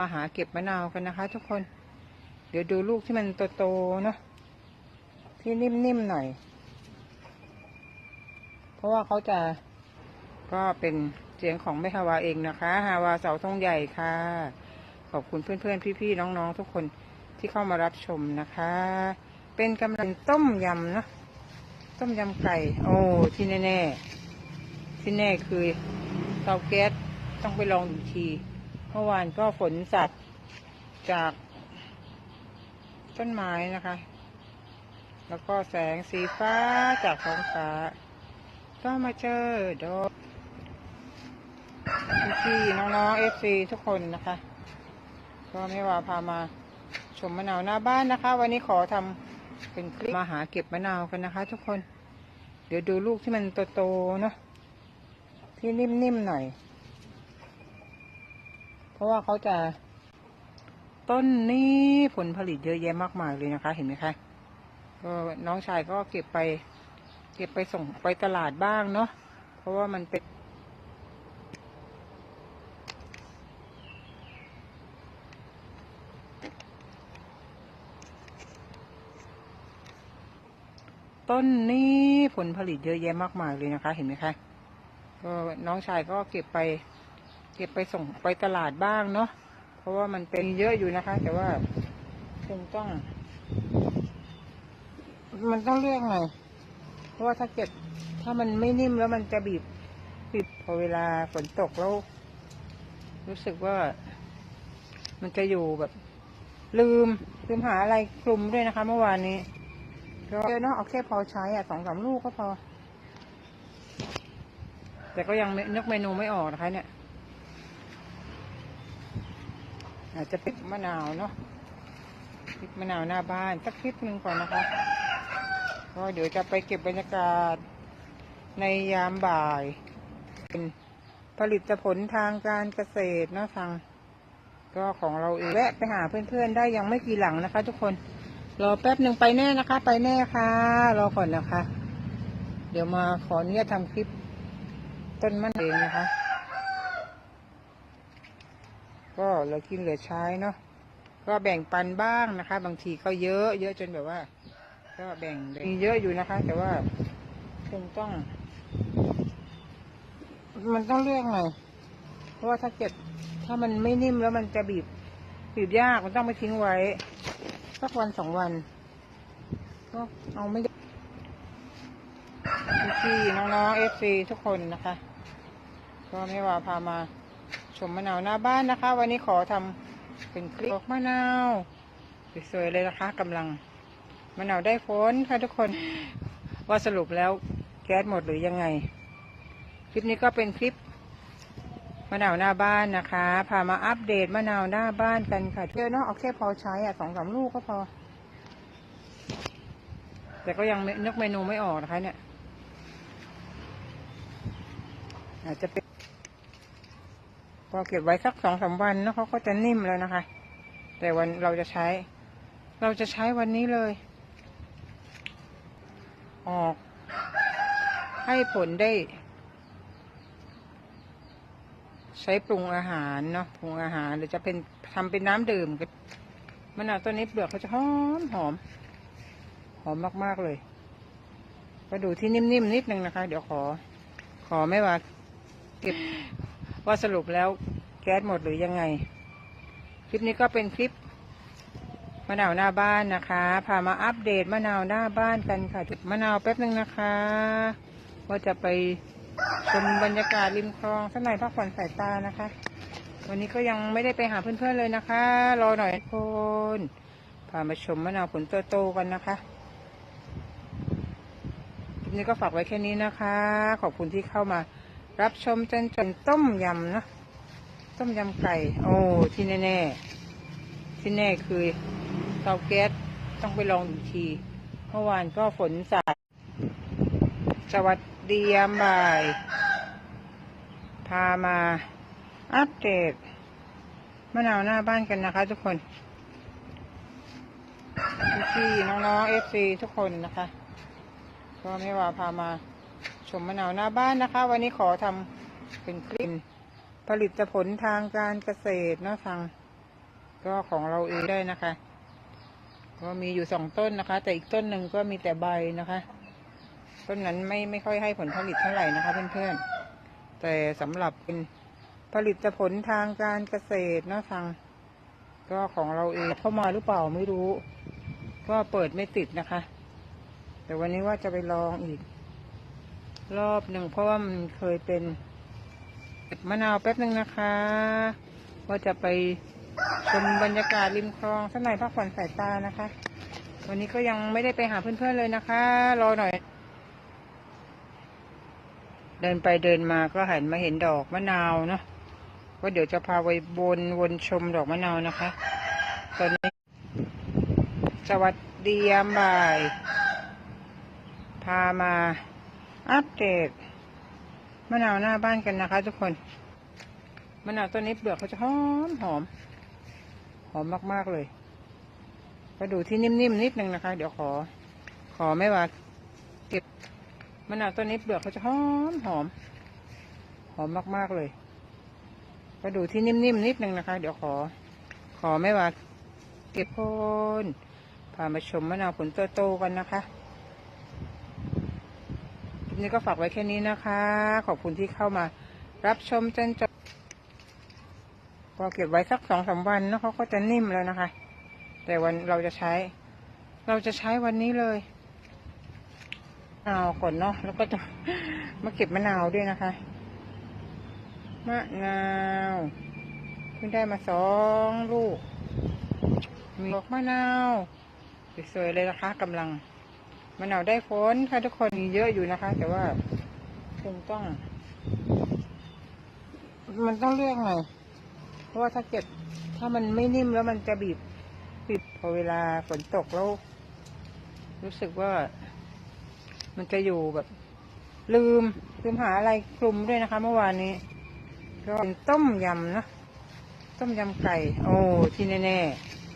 มาหาเก็บมะนาวกันนะคะ ทุกคน เดี๋ยวดูลูกที่มันโตๆเนาะที่นิ่มๆหน่อย เพราะว่าเขาจะก็เป็นเสียงของแม่ฮาวาเองนะคะฮาวาเสาทองใหญ่ค่ะ ขอบคุณเพื่อนๆ พี่ๆ น้องๆ ทุกคนที่เข้ามารับชมนะคะ เป็นกำลังต้มยำเนาะต้มยำไก่ โอ้ที่แน่ๆที่แน่คือเตาแก๊สต้องไปลองดูที เมื่อวานก็ฝนสัตว์จากต้นไม้นะคะ แล้วก็แสงสีฟ้าจากท้องฟ้า ก็มาเจอดอกพี่ๆน้องๆเอฟซีทุกคนนะคะ ก็ไม่ว่าพามาชมมะนาวหน้าบ้านนะคะ วันนี้ขอทำเป็นคลิปมาหาเก็บมะนาวกันนะคะ ทุกคน เดี๋ยวดูลูกที่มันโตๆเนาะที่นิ่มๆหน่อย ราะว่าเขาจะต้นนี้ผลผลิตเยอะแยะมากมายเลยนะคะ เห็นไหมคะก็น้องชายก็เก็บไป เก็บไปส่งไปตลาดบ้างเนาะเพราะว่ามันเป็นต้นนี้ผลผลิตเยอะแยะมากมายเลยนะคะ เห็นไหมคะก็น้องชายก็เก็บไป ก็บไปส่งไปตลาดบ้างเนาะเพราะว่ามันเป็นเยอะอยู่นะคะ แต่ว่าคงต้อง มันต้องเลือกหน่อยเพราะว่าถ้าเก็บถ้ามันไม่นิ่มแล้วมันจะบีบบีบพอเวลาฝนตกแล้วรู้สึกว่า มันจะอยู่แบบ ลืมลืมหาอะไรคลุมด้วยนะคะ เมื่อวานนี้ก็เจอเนาะเอาแค่พอใช้อะสองสามลูกก็พอ แต่ก็ยังนึกเมนูไม่ออกนะคะเนี่ย อาจจะปิดมะนาวเนาะพริกมะนาวหน้าบ้านสักคลิปหนึ่งก่อนนะคะก็เดี๋ยวจะไปเก็บบรรยากาศในยามบ่าย เป็นผลิตผลทางการเกษตรเนาะทางก็ของเราเองแวะไปหาเพื่อนๆได้ยังไม่กี่หลังนะคะ ทุกคนรอแป๊บหนึ่งไปแน่นะคะ ไปแน่ค่ะ รอก่อนนะคะ เดี๋ยวมาขออนุญาตทำคลิปต้นมะนาวเองนะคะ ก็เหลือกินเหลือใช้เนาะก็แบ่งปันบ้างนะคะ บางทีก็เยอะเยอะจนแบบว่า ก็แบ่งมีเยอะอยู่นะคะ แต่ว่าคงต้อง มันต้องเลือกหน่อยเพราะว่าถ้าเก็บถ้ามันไม่นิ่มแล้วมันจะบีบบีบยากมันต้องไปทิ้งไว้สักวันสองวัน ก็เอาไม่ได้พี่น้องๆเอฟซีทุกคนนะคะ ก็ไม่ว่าพามา ชมมะนาวหน้าบ้านนะคะ วันนี้ขอทำเป็นคลิปดอกมะนาวสวยๆเลยนะคะกำลังมะนาวได้พ้นค่ะทุกคนว่าสรุปแล้วแก๊สหมดหรือยังไง คลิปนี้ก็เป็นคลิปมะนาวหน้าบ้านนะคะพามาอัปเดตมะนาวหน้าบ้านกันค่ะเจอเนาะเอาแค่พอใช้อะสองสามลูกก็พอ แต่ก็ยังนึกเมนูไม่ออกนะคะเนี่ย อาจจะเป็น พอเก็บไว้สักสองสามวันแล้วเขาก็จะนิ่มแล้วนะคะ แต่วันเราจะใช้ เราจะใช้วันนี้เลย ออก ให้ผลได้ ใช้ปรุงอาหารเนาะปรุงอาหารหรือจะเป็นทำเป็นน้ำดื่มก็มะนาวต้นนี้เปลือกเขาจะหอมหอมหอมมาก ๆ เลยก็ดูที่นิ่มๆนิดนึงนะคะ เดี๋ยวขอ ขอไม่ว่าเก็บ ว่าสรุปแล้วแก๊สหมดหรือยังไง คลิปนี้ก็เป็นคลิปมะนาวหน้าบ้านนะคะพามาอัปเดตมะนาวหน้าบ้านกันค่ะมะนาวแป๊บนึงนะคะว่าจะไปชมบรรยากาศริมคลองสักหน่อยพักผ่อนสายตานะคะ วันนี้ก็ยังไม่ได้ไปหาเพื่อนๆเลยนะคะ รอหน่อยทุกคนพามาชมมะนาวผลโตๆกันนะคะคลิปนี้ก็ฝากไว้แค่นี้นะคะ ขอบคุณที่เข้ามา รับชมจนจนต้มยำนะต้มยำไก่ โอ้ที่แน่ๆที่แน่คือเตาแก๊สต้องไปลองดูทีเมื่อวานก็ฝนสาดสวัสดียามบ่าย พามาอัปเดตมะนาวหน้าบ้านกันนะคะทุกคนพี่ๆน้องๆเอฟซีทุกคนนะคะ ก็ไม่ว่าพามา ชมมะนาวหน้าบ้านนะคะ วันนี้ขอทำเป็นคลิปผลิตผลทางการเกษตรเนาะทางก็ของเราเองได้นะคะ ก็มีอยู่สองต้นนะคะ แต่อีกต้นหนึ่งก็มีแต่ใบนะคะ ต้นนั้นไม่ไม่ค่อยให้ผลผลิตเท่าไหร่นะคะ เพื่อนๆ แต่สำหรับเป็นผลิตผลทางการเกษตรเนอะทางก็ของเราเองเข้ามาหรือเปล่าไม่รู้ ก็เปิดไม่ติดนะคะ แต่วันนี้ว่าจะไปลองอีก รอบหนึ่งเพราะว่ามันเคยเป็นมะนาวแป๊บหนึ่งนะคะว่าจะไปชมบรรยากาศริมคลองสักหน่อยพักผ่อนสายตานะคะ วันนี้ก็ยังไม่ได้ไปหาเพื่อนๆเลยนะคะ รอหน่อย เดินไปเดินมาก็หันมาเห็นดอกมะนาวเนาะว่าเดี๋ยวจะพาไปวนวนชมดอกมะนาวนะคะ ตอนนี้ สวัสดียามบ่าย พามา อัปเดตมะนาวหน้าบ้านกันนะคะ ทุกคนมะนาวต้นนี้เปลือกเขาจะหอมหอม หอมมาก ๆ เลยก็ดูที่นิ่มๆนิดนึงนะคะ เดี๋ยวขอ ขอไม่ว่าเก็บมะนาวต้นนี้เปลือกเขาจะหอมหอม หอมมาก ๆ เลยก็ดูที่นิ่มๆนิดนึงนะคะ เดี๋ยวขอ ขอไม่ว่าเก็บโคนพามาชมมะนาวผลโตๆกันนะคะ นี้ก็ฝากไว้แค่นี้นะคะ ขอบคุณที่เข้ามารับชมจนจบพอเก็บไว้สักสองสามวันนะเขาก็จะนิ่มแล้วนะคะ แต่วันเราจะใช้ เราจะใช้วันนี้เลยมะนาวก่อนเนาะแล้วก็จะมาเก็บมะนาวด้วยนะคะมะนาวเพิ่งได้มาสองลูกมีดอกมะนาวสวยๆเลยนะคะกำลัง มะนาวได้ผลค่ะทุกคนมีเยอะอยู่นะคะ แต่ว่าคงต้อง มันต้องเลือกหน่อยเพราะว่าถ้าเก็บถ้ามันไม่นิ่มแล้วมันจะบีบบีบพอเวลาฝนตกแล้ว รู้สึกว่า มันจะอยู่แบบ ลืมลืมหาอะไรคลุมด้วยนะคะ เมื่อวานนี้ก็เป็นต้มยำนะต้มยำไก่ โอ้ที่แน่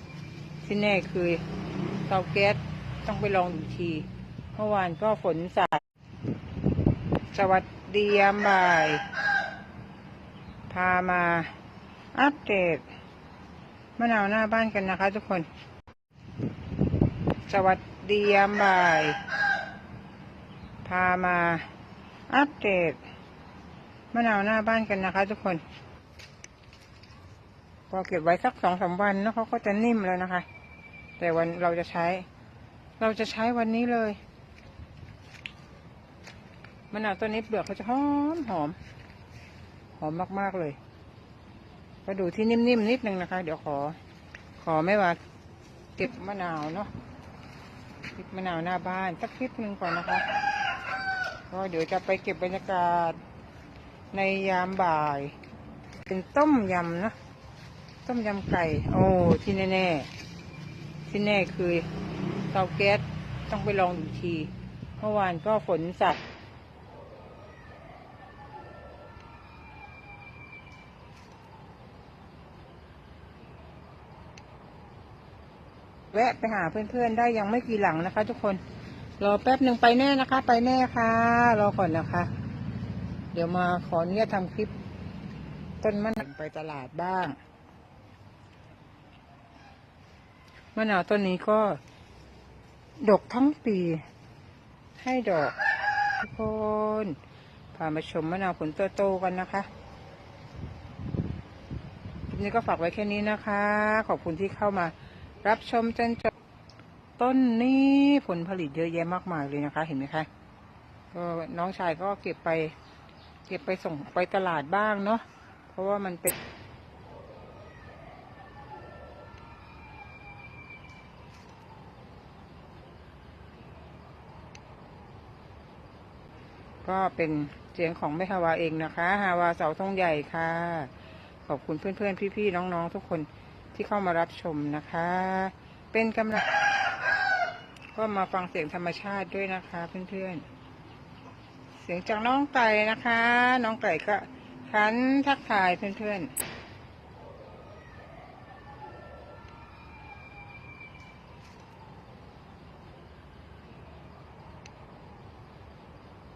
ๆที่แน่คือเตาแก๊สต้องไปลองดูที เมื่อวานก็ฝนสาดสวัสดียามบ่าย พามาอัปเดตมะนาวหน้าบ้านกันนะคะทุกคน สวัสดียามบ่าย พามาอัปเดตมะนาวหน้าบ้านกันนะคะทุกคนพอเก็บไว้สักสองสามวันนะเขาก็จะนิ่มแล้วนะคะ แต่วันเราจะใช้ เราจะใช้วันนี้เลย มะนาวต้นนี้เปลือกเขาจะหอมหอม หอมมากๆเลยก็ดูที่นิ่มๆนิดนึงนะคะ เดี๋ยวขอ ขอไม่ว่าเก็บมะนาวเนาะเก็บมะนาวหน้าบ้านสักคลิปหนึ่งก่อนนะคะก็เดี๋ยวจะไปเก็บบรรยากาศในยามบ่าย เป็นต้มยำนะต้มยำไก่ โอ้ที่แน่ๆที่แน่คือเตาแก๊สต้องไปลองดูทีเมื่อวานก็ฝนสัตว์ แวะไปหาเพื่อนๆได้ยังไม่กี่หลังนะคะ ทุกคน รอแป๊บหนึ่งไปแน่นะคะ ไปแน่ค่ะ รอก่อนนะคะ เดี๋ยวมาขออนุญาตทำคลิป ต้นมะนาวไปตลาดบ้างมะนาวต้นนี้ก็ ดกทั้งปี ให้ดอก ทุกคนพามาชมมะนาวผลโตๆกันนะคะคลิปนี้ก็ฝากไว้แค่นี้นะคะ ขอบคุณที่เข้ามา รับชมจนจบต้นนี้ผลผลิตเยอะแยะมากมายเลยนะคะ เห็นไหมคะก็น้องชายก็เก็บไป เก็บไปส่งไปตลาดบ้างเนาะเพราะว่ามันเป็นก็เป็นเสียงของแม่ฮาวาเองนะคะ ฮาวาเสาทองใหญ่ค่ะ ขอบคุณเพื่อนๆ พี่ๆ น้องๆ ทุกคน ที่เข้ามารับชมนะคะ เป็นกำลังก็มาฟังเสียงธรรมชาติด้วยนะคะเพื่อนๆ เสียงจากน้องไก่นะคะ น้องไก่ก็ขันทักทายเพื่อนๆ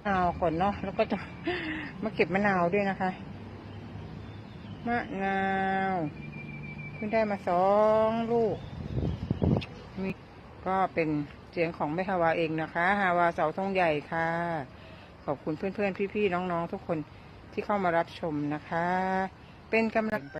มะนาวก่อนเนาะแล้วก็จะมาเก็บมะนาวด้วยนะคะ มะนาว เพิ่งได้มาสองลูกมีก็เป็นเสียงของแม่ฮาวาเองนะคะ ฮาวาเสาธงใหญ่ค่ะ ขอบคุณเพื่อนๆ พี่ๆ น้องๆ ทุกคนที่เข้ามารับชมนะคะ เป็นกำลัง